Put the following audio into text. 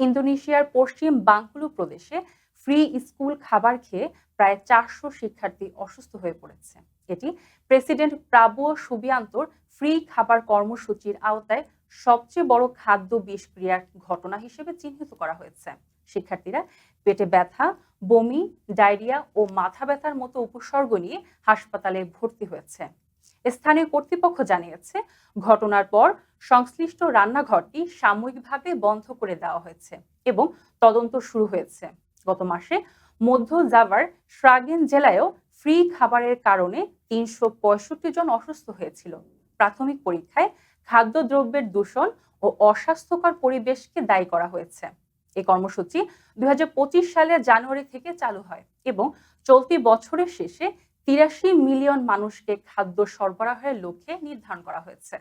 ইন্দোনেশিয়ার পশ্চিম বাংকুলু প্রদেশে free school খাবার খেয়ে প্রায় চারশো শিক্ষার্থী অসুস্থ হয়ে পড়েছে। এটি প্রেসিডেন্ট প্রাবো সুবিয়ান্তর ফ্রি খাবার কর্মসূচির আওতায় সবচেয়ে বড় খাদ্য বিষক্রিয়ার ঘটনা হিসেবে চিহ্নিত করা হয়েছে। শিক্ষার্থীরা পেটে ব্যথা, বমি, ডায়রিয়া ও মাথা ব্যথার মতো উপসর্গ নিয়ে হাসপাতালে ভর্তি হয়েছে। স্থানীয় কর্তৃপক্ষ জানিয়েছে, ঘটনার পর সংশ্লিষ্ট রান্নাঘরটি সাময়িকভাবে বন্ধ করে দেওয়া হয়েছে এবং তদন্ত শুরু হয়েছে। গত মাসে মধ্য জাভার শ্রাগেন জেলায়ও ফ্রি খাবারের কারণে তিনশো পঁয়ষট্টি জন অসুস্থ হয়েছিল। প্রাথমিক পরীক্ষায় খাদ্যদ্রব্যের দূষণ ও অস্বাস্থ্যকর পরিবেশকে দায়ী করা হয়েছে। এই কর্মসূচি দুই হাজার পঁচিশ সালের জানুয়ারি থেকে চালু হয় এবং চলতি বছরের শেষে তিরাশি মিলিয়ন মানুষকে খাদ্য সরবরাহের লক্ষ্যে নির্ধারণ করা হয়েছে।